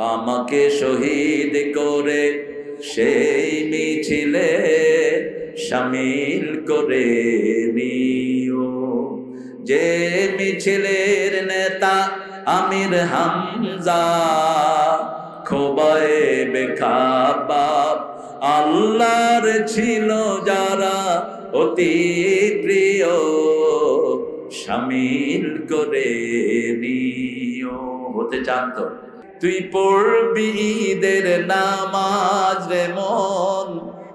আমাকে শহীদ করে, সেই মিছিলে সামিল করে নিও। যে মিছিলের নেতা আমির হামজা, খোবায়ে বেখাবাব, আল্লাহর ছিল যারা অতি প্রিয়, সামিল করে নিও। হতে চান তো? তুই পড়বি ঈদের নামাজ রে মন,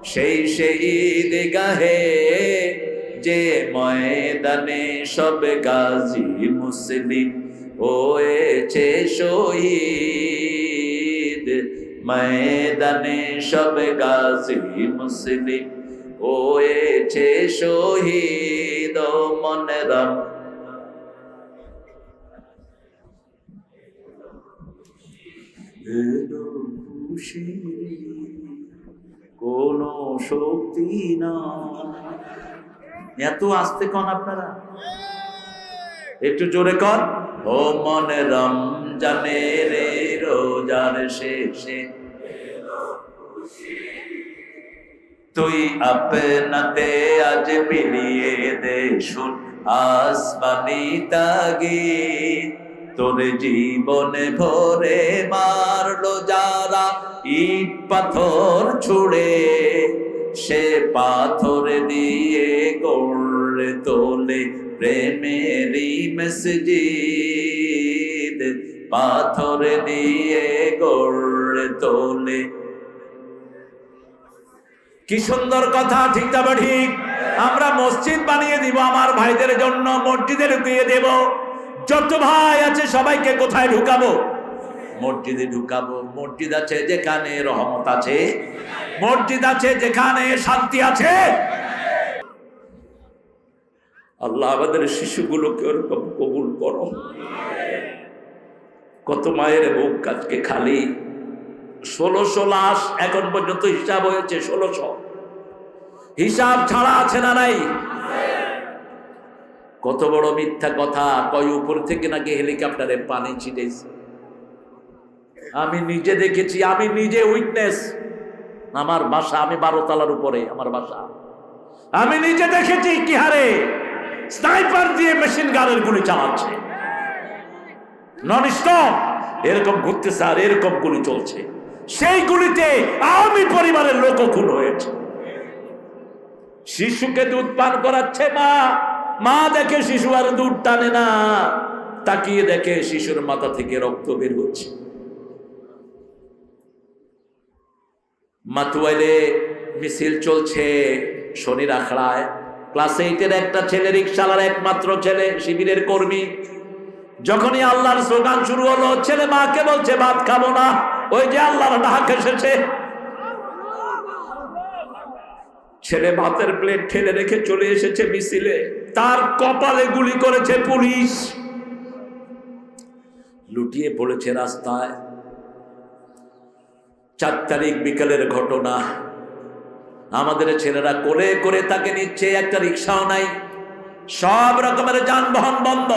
সেই সেই গাহে যে ময়দানে সব গাজী মুসলিম হয়েছে শহীদ। ময়দানে সব গাজী মুসলিম হয়েছে শহীদ মনে রাম এলো খুশি কোন শক্তি না এত আসতে কন আপনারা। একটু জোরে কর ও মনে রমজানে রে রোজার শেষে। তুই আপনাতে আজ মিলিয়ে দে শুন আসমানি তাগিদ। তোর জীবনে ভরে মারলো যারা ইট পাথর ছুড়ে, সে পাথর দিয়ে গড়ে তোলে প্রেমেরই মসজিদ। পাথর দিয়ে গড়ে তোলে। কি সুন্দর কথা, ঠিক তবে ঠিক আমরা মসজিদ বানিয়ে দিব, আমার ভাইদের জন্য মসজিদে ঢুকিয়ে দেব। যত ভাই আছে, সবাইকে কোথায় ঢুকাবো? মসজিদে ঢুকাবো। মসজিদ আছে যেখানে রহমত আছে। মসজিদ আছে যেখানে শান্তি আছে। আল্লাহ আমাদের শিশুগুলোকে ওরকম কবুল করো। কত মায়ের বুক কাজকে খালি। ষোলোশো লাশ এখন পর্যন্ত হিসাব হয়েছে ষোলোশো। হিসাব ছাড়া আছে না নাই? কত বড় মিথ্যা কথা, কয় উপর থেকে নাকি হেলিকপ্টারে পানি ছিটেছে? আমি নিজে দেখেছি, আমি নিজে উইটনেস। আমার বাসা, আমি বারো তলার উপরে, আমার বাসা। আমি নিজে দেখেছি কি হারে স্নাইপার দিয়ে মেশিন গানের গুলি চালাচ্ছে। নন স্টপ এরকম ঘুরতেছে আর এরকম গুলি চলছে। সেই গুলিতে আওয়ামী পরিবারের লোক খুন হয়েছে। শিশুকে দুধ পান করাচ্ছে মা মা দেখে শিশু আর দুধ টানে না, তাকিয়ে দেখে শিশুর মাথা থেকে রক্ত বের হচ্ছে। মাতুয়াইলে মিছিল চলছে শনির আখড়ায়। ক্লাস এইটের একটা ছেলে রিক্সালার একমাত্র ছেলে, শিবিরের কর্মী। যখনই আল্লাহর স্লোগান শুরু হলো, ছেলে মাকে বলছে, ভাত খাব না। ওই যে আল্লাহর ডাক এসেছে। ছেলে ভাতের প্লেট ঠেলে রেখে চলে এসেছে মিছিলে। তার কপালে গুলি করেছে পুলিশ। লুটিয়ে পড়েছে রাস্তায়। চার তারিখ বিকেলের ঘটনা। আমাদের ছেলেরা করে করে তাকে নিচ্ছে, একটা রিক্সাও নাই। সব রকমের যানবাহন বন্ধ।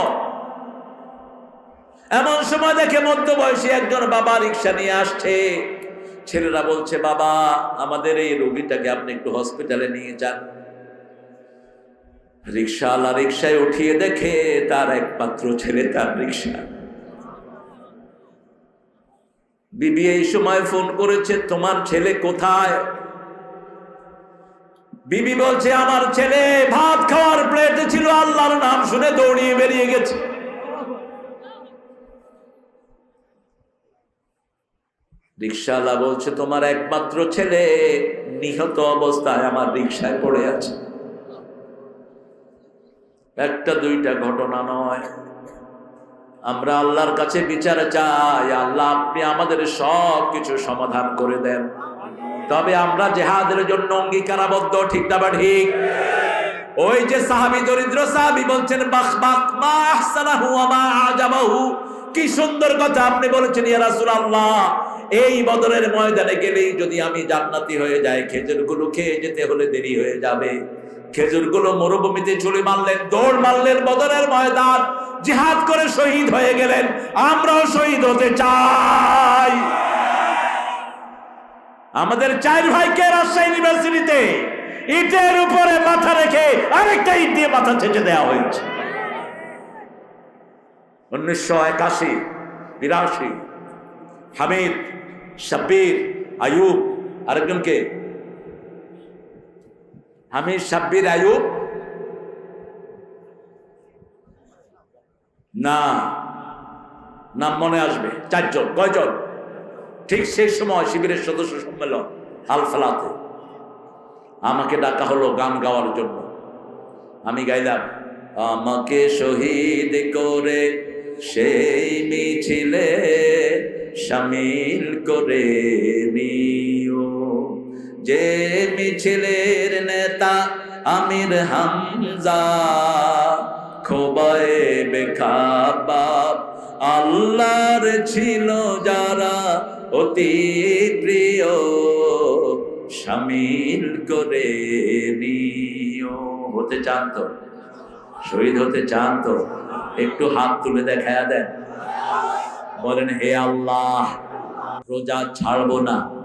এমন সময় দেখে মধ্যবয়সী একজন বাবা রিক্সা নিয়ে আসছে। ছেলেরা বলছে, বাবা, আমাদের এই রোগীটাকে আপনি একটু হসপিটালে নিয়ে যান। রিক্সাওয়ালা রিক্সায় উঠিয়ে দেখে তার একমাত্র ছেলে তার রিক্সা। বিবি এই সময় ফোন করেছে, তোমার ছেলে কোথায়? বিবি বলছে, আমার ছেলে ভাত খাওয়ার প্লেটে ছিল, আল্লাহর নাম শুনে দৌড়িয়ে বেরিয়ে গেছে। রিক্সাওয়ালা বলছে, তোমার একমাত্র ছেলে নিহত অবস্থায় আমার রিক্সায় পড়ে আছে। একটা, দুইটা ঘটনা নয়। আমরা আল্লাহর কাছে বিচার চাই। আল্লাহ আপনি আমাদের সব কিছু সমাধান করে দেন। তবে আমরা জেহাদের জন্য অঙ্গীকারাবদ্ধ, ঠিক না বা ঠিক? ওই যে সাহাবি দরিদ্র সাহাবি বলছেন আজাবাহু। কি সুন্দর কথা আপনি বলেছেন এই বদরের ময়দানে গেলেই যদি আমি জান্নাতি হয়ে যাই খেজুরগুলো খেয়ে যেতে হলে দেরি হয়ে যাবে। খেজুরগুলো মরুভূমিতে চলে মারলেন, দৌড় মারলেন বদরের ময়দান। জিহাদ করে শহীদ হয়ে গেলেন, আমরাও শহীদ হতে চাই। আমাদের চার ভাইকে রাজশাহী ইউনিভার্সিটিতে? ইটের উপরে মাথা রেখে আরেকটা ইট দিয়ে মাথা ছেঁচে দেওয়া হয়েছে। উনিশশো একাশি, বিরাশি, হামিদ, শাব্বির, আয়ুব, আরেকজনকে হামিদ সাব্বির আয়ুব। না, নাম মনে আসবে। চারজন, কয়জন? ঠিক সেই সময় শিবিরের সদস্য সম্মেলন, আলফালাতে। আমাকে ডাকা হলো গান গাওয়ার জন্য। আমি গাইলাম, আমাকে শহীদ করে সেই মিছিলে সামিল করে নিও। যে মিছিলের নেতা আমির হামজা, খোবায়ে বেখাবাব। আল্লাহর ছিল যারা অতি প্রিয় সামিল করে নিও। হতে চান তো? শহীদ হতে চান তো? একটু হাত তুলে দেখায়া দেন। বলেন, হে আল্লাহ, রোজা ছাড়বো না।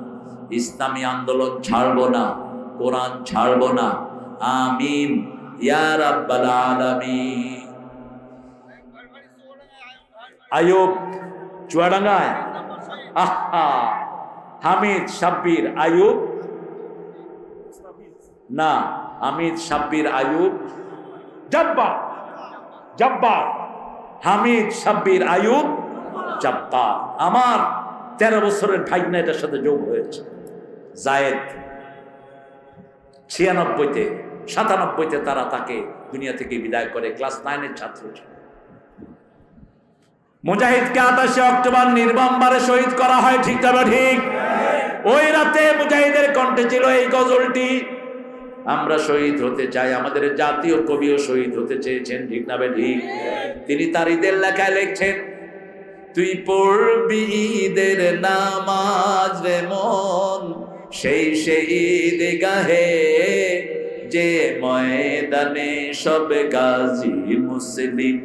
ইসলামী আন্দোলন ছাড়ব না, কোরআন ছাড়ব না। আমিন, ইয়া আহা, হামিদ সাব্বির আয়ুব না, হামিদ সাব্বির আয়ুব হামিদ সাব্বির আয়ুব আমার তেরো বছরের ভাইগনা এটার সাথে যোগ হয়েছে। জায়েদ ছিয়ানব্বইতে, সাতানব্বইতে তারা তাকে দুনিয়া থেকে বিদায় করে, ক্লাস নাইনের ছাত্র মুজাহিদকে আঠাশে অক্টোবর নির্মমবারে শহীদ করা হয়, ঠিক তবে ঠিক? ওই রাতে মুজাহিদের কণ্ঠে ছিল এই গজলটি, আমরা শহীদ হতে চাই, আমাদের জাতীয় কবিও শহীদ হতে চেয়েছেন, ঠিক না ঠিক? তিনি তার ঈদের লেখায় লিখছেন, তুই পড়বি ঈদের নামাজ রে মন সেই সেই গাহে যে ময়দানে সব গাজী মুসলিম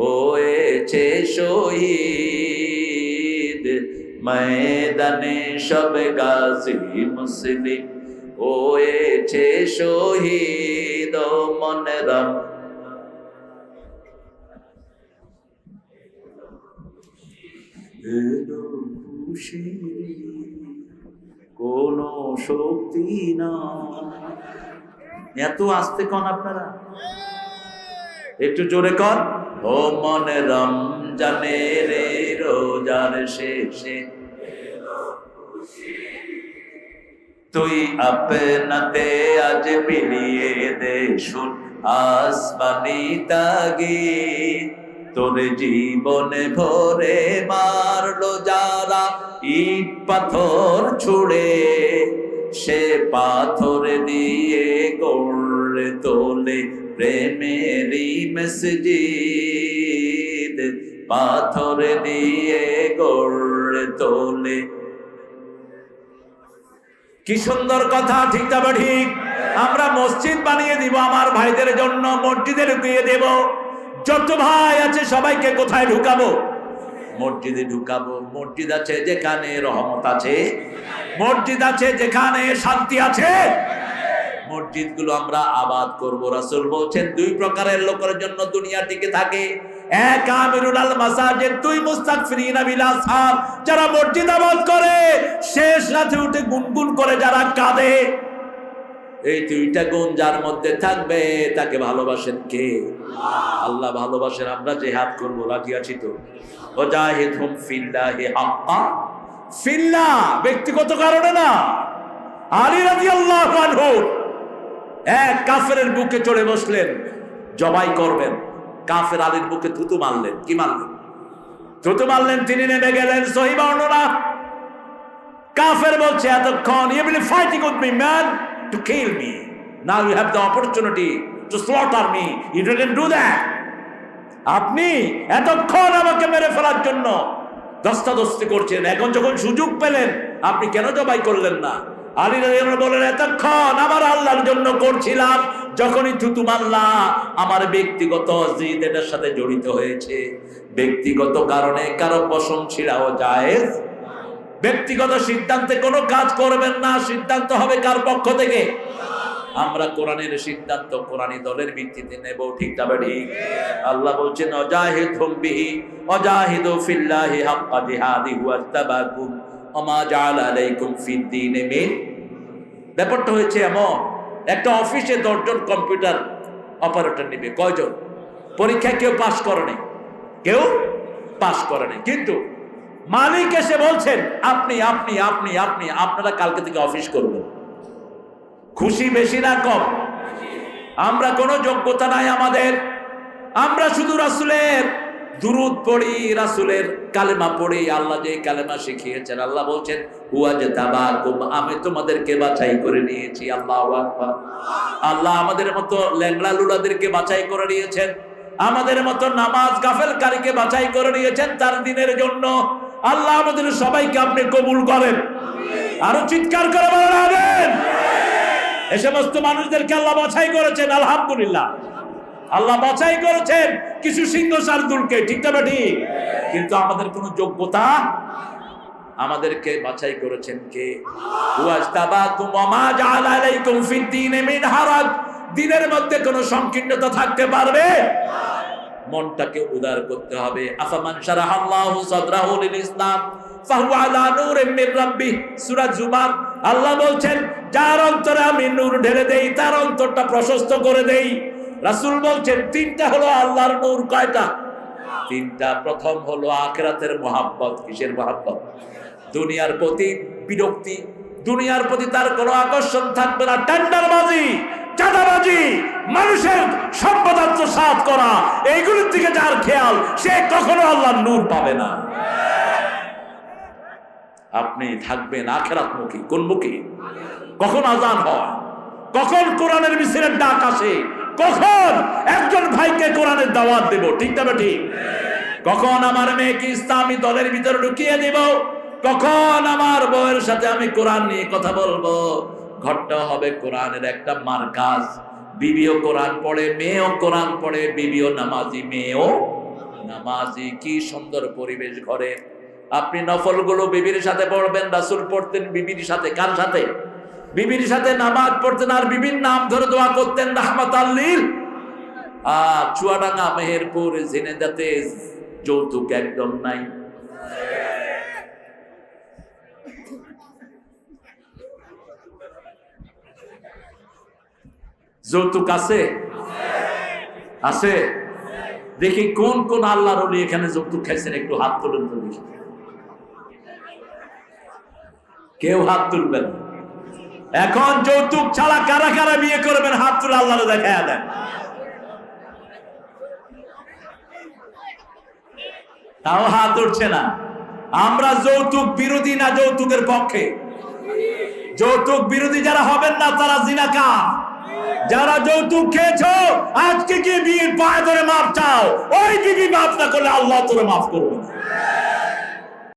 হয়েছে শহীদ। ময়দানে সব গাজী মুসলিম হয়েছে শহীদ। মনে রাম খুশি কোন শক্তি না এত আসতে কন আপনারা? একটু জোরে কর ও মনে রমজানে রে রোজার শেষে। তুই আপনাতে আজ মিলিয়ে দে শুন আসমানি তাগি তোর জীবনে ভরে মারলো যারা ইট পাথর ছুড়ে, সে পাথর দিয়ে গড়ে তোলে প্রেমেরই মসজিদ। পাথর দিয়ে গড়ে তোলে। কি সুন্দর কথা, ঠিক তবে ঠিক। আমরা মসজিদ বানিয়ে দিব, আমার ভাইদের জন্য মসজিদে দিয়ে দেব। যত ভাই আছে, সবাইকে কোথায় ঢুকাবো? মসজিদে ঢুকাবো। মসজিদ আছে যেখানে রহমত আছে। মসজিদ আছে যেখানে শান্তি আছে। মসজিদগুলো আমরা আবাদ করব। রাসূল বলছেন, দুই প্রকারের লোকের জন্য দুনিয়া টিকে থাকে। এক, আমিরুল আল মাসাজিদ, দুই মুস্তাগফিরিনা বিল আসহার যারা মসজিদ আবাদ করে, শেষ রাতে উঠে গুনগুন করে, যারা কাঁদে। এই দুইটা গুণ যার মধ্যে থাকবে, তাকে ভালোবাসেন কে? আল্লাহ ভালোবাসেন, আমরা যে হাত করব, রাজি আছি তো? হাক্কা। ফিল্লাহ, ব্যক্তিগত কারণে না। আলী রাদিয়াল্লাহু আনহু এক কাফেরের বুকে চড়ে বসলেন, জবাই করবেন। কাফের আলীর বুকে থুতু মারলেন, কি থুতু মারলেন, তিনি গেলেন কাফের বলছে, এতক্ষণ to kill me now you have the opportunity to slaughter me you didn't do that আপনি এতক্ষণ আমাকে মেরে ফেলার জন্য দস্তাদস্তি করছেন এখন যখন সুযোগ পেলেন, আপনি কেন জবাই করলেন না? আলী বলেন, এতক্ষণ আমার আল্লাহর জন্য করছিলাম, যখনই থুতু মারলা আমার ব্যক্তিগত জিদ এটার সাথে জড়িত হয়েছে। ব্যক্তিগত কারণে কারও পশম ছিঁড়াও জায়েজ ব্যক্তিগত সিদ্ধান্তে কোনো কাজ করবেন না, সিদ্ধান্ত হবে কার পক্ষ থেকে? আমরা কোরআনের সিদ্ধান্ত কোরআনী দলের ভিত্তিতে নেব, ঠিক তবে ঠিক আল্লাহ বলছেন অজাহিদ বিহি, অজাহিদু ফিল্লাহি হাক্কা জিহাদি ওয়াত্তাবাকুম ওমা জাআলা আলাইকুম ফিদ্দীনে মিন। ব্যাপারটা হয়েছে এমন, একটা অফিসে দশজন কম্পিউটার অপারেটর নেবে, কয়জন? পরীক্ষায় কেউ পাশ করেনি কেউ পাশ করেনি কিন্তু মালিক এসে বলছেন, আপনি আপনি আপনি আপনি, আপনারা কালকে থেকে অফিস করবেন। খুশি বেশি না কম? আমরা কোনো যোগ্যতা নাই আমাদের। আমরা শুধু রাসুলের দুরুদ পড়ি, রাসুলের কালেমা পড়ি, আল্লাহ যে কালেমা শিখিয়েছেন, আল্লাহ বলছেন আমি তোমাদেরকে বাছাই করে নিয়েছি, আল্লাহ আল্লাহ আমাদের মতো ল্যাংড়া লুলাদেরকে বাছাই করে নিয়েছেন। আমাদের মতো নামাজ গাফেল গাফেলকারীকে বাছাই করে নিয়েছেন তার দিনের জন্য। আল্লাহ আমাদের সবাইকে আপনি কবুল করেন। আরও চিৎকার করে বলেন এ সমস্ত মানুষদেরকে আল্লাহ বাছাই করেছেন আলহামদুলিল্লাহ। আল্লাহ বাছাই করেছেন কিছু সিংহ সারদুলকে ঠিক না ঠিক কিন্তু আমাদের কোনো যোগ্যতা? আমাদেরকে বাছাই করেছেন কে? দিনের মধ্যে কোনো সংকীর্ণতা থাকতে পারবে? মনটাকে উদার করতে হবে। আফামান শারাহাল্লাহু সাদরাহু লিল ইসলাম ফাহুয়া আলা নূরিন মির রাব্বিহ সূরা জুমার। আল্লাহ বলছেন, যার অন্তরে আমি নূর ঢেলে দেই, তার অন্তরটা প্রশস্ত করে দেই। রাসূল বলছেন, তিনটা হলো আল্লাহর নূর, কয়টা? তিনটা। প্রথম হলো আখিরাতের মোহাব্বত। কিসের মোহাব্বত? দুনিয়ার প্রতি বিরক্তি। দুনিয়ার প্রতি তার কোনো আকর্ষণ থাকবে না। টেন্ডারবাজি। চাঁদাবাজি, মানুষের সম্পদ আত্মসাৎ করা, এইগুলোর দিকে যার খেয়াল, সে কখনো আল্লাহর নূর পাবে না। আপনি থাকবেন আখেরাত মুখী, কোন মুখী? কখন আজান হয়? কখন কোরআনের মিছিলের ডাক আসে? কখন একজন ভাইকে কোরআনের দাওয়াত দেব? ঠিক তবে ঠিক কখন আমার মেয়েকে ইসলামী দলের ভিতরে ঢুকিয়ে দেব? কখন আমার বউয়ের সাথে আমি কোরআন নিয়ে কথা বলব? ঘরটা হবে কোরআনের একটা মার্কাজ। বিবিও কোরআন পড়ে, মেয়েও কোরআন পড়ে, বিবিও নামাজি, মেয়েও নামাজি। কি সুন্দর পরিবেশ ঘরে। আপনি নফলগুলো বিবির সাথে পড়বেন, রাসুল পড়তেন বিবির সাথে, কার সাথে? বিবির সাথে নামাজ পড়তেন আর বিবির নাম ধরে দোয়া করতেন, রাহমাত আল্লিল আর চুয়াডাঙ্গা মেহেরপুর, জেনেদাতে যৌতুক একদম নাই। যৌতুক আছে? আছে। দেখি কোন কোন আল্লাহর ওলি এখানে যৌতুক খাইছেন, একটু হাত তুলুন তো দেখি। কেউ হাত তুলবেন। এখন যৌতুক ছাড়া কারা কারা বিয়ে করবেন, হাত তুলে আল্লাহ দেখা দেন। তাও হাত উঠছে না। আমরা যৌতুক বিরোধী না যৌতুকের পক্ষে? যৌতুক বিরোধী যারা হবেন না, তারা জিনাকা যারা যৌতুক খেয়েছ, আজকে গিয়ে বিয়ের পায়ে ধরে মাপ চাও। ওই দিদি মাপ না করলে আল্লাহ তোরে মাফ করবে